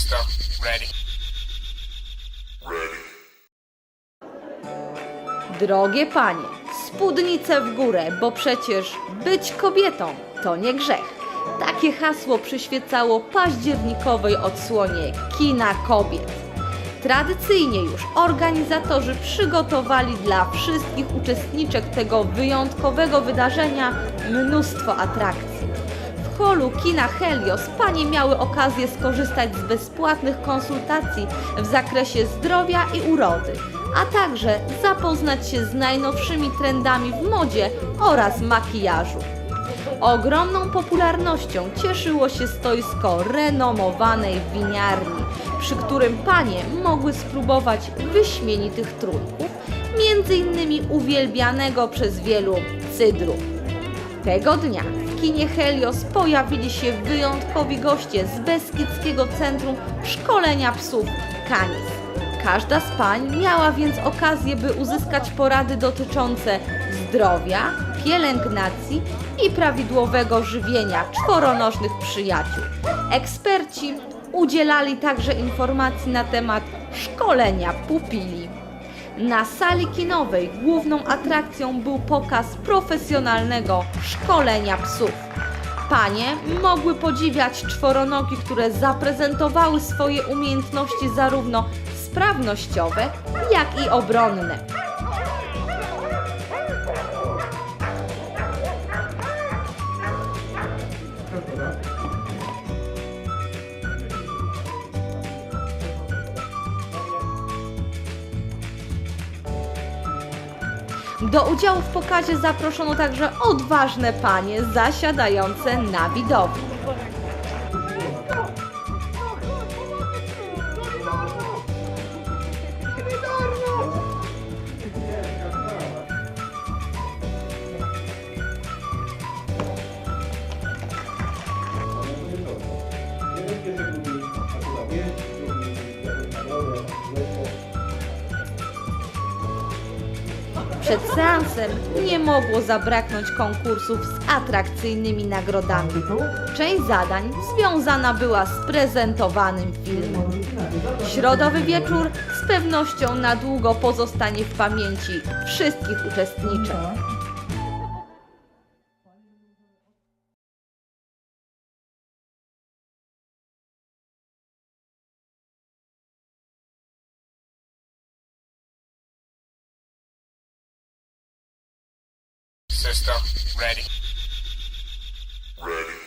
System ready. Drogie panie, spódnicę w górę, bo przecież być kobietą to nie grzech. Takie hasło przyświecało październikowej odsłonie kina kobiet. Tradycyjnie już organizatorzy przygotowali dla wszystkich uczestniczek tego wyjątkowego wydarzenia mnóstwo atrakcji. Holu kina Helios panie miały okazję skorzystać z bezpłatnych konsultacji w zakresie zdrowia i urody, a także zapoznać się z najnowszymi trendami w modzie oraz makijażu. Ogromną popularnością cieszyło się stoisko renomowanej winiarni, przy którym panie mogły spróbować wyśmienitych trunków, innymi uwielbianego przez wielu cydru. Tego dnia w kinie Helios pojawili się wyjątkowi goście z Beskidzkiego Centrum Szkolenia Psów Canis. Każda z pań miała więc okazję, by uzyskać porady dotyczące zdrowia, pielęgnacji i prawidłowego żywienia czworonożnych przyjaciół. Eksperci udzielali także informacji na temat szkolenia pupili. Na sali kinowej główną atrakcją był pokaz profesjonalnego szkolenia psów. Panie mogły podziwiać czworonogi, które zaprezentowały swoje umiejętności zarówno sprawnościowe, jak i obronne. Do udziału w pokazie zaproszono także odważne panie zasiadające na widowni. Przed seansem nie mogło zabraknąć konkursów z atrakcyjnymi nagrodami. Część zadań związana była z prezentowanym filmem. Środowy wieczór z pewnością na długo pozostanie w pamięci wszystkich uczestniczek. sister. Ready. Ready.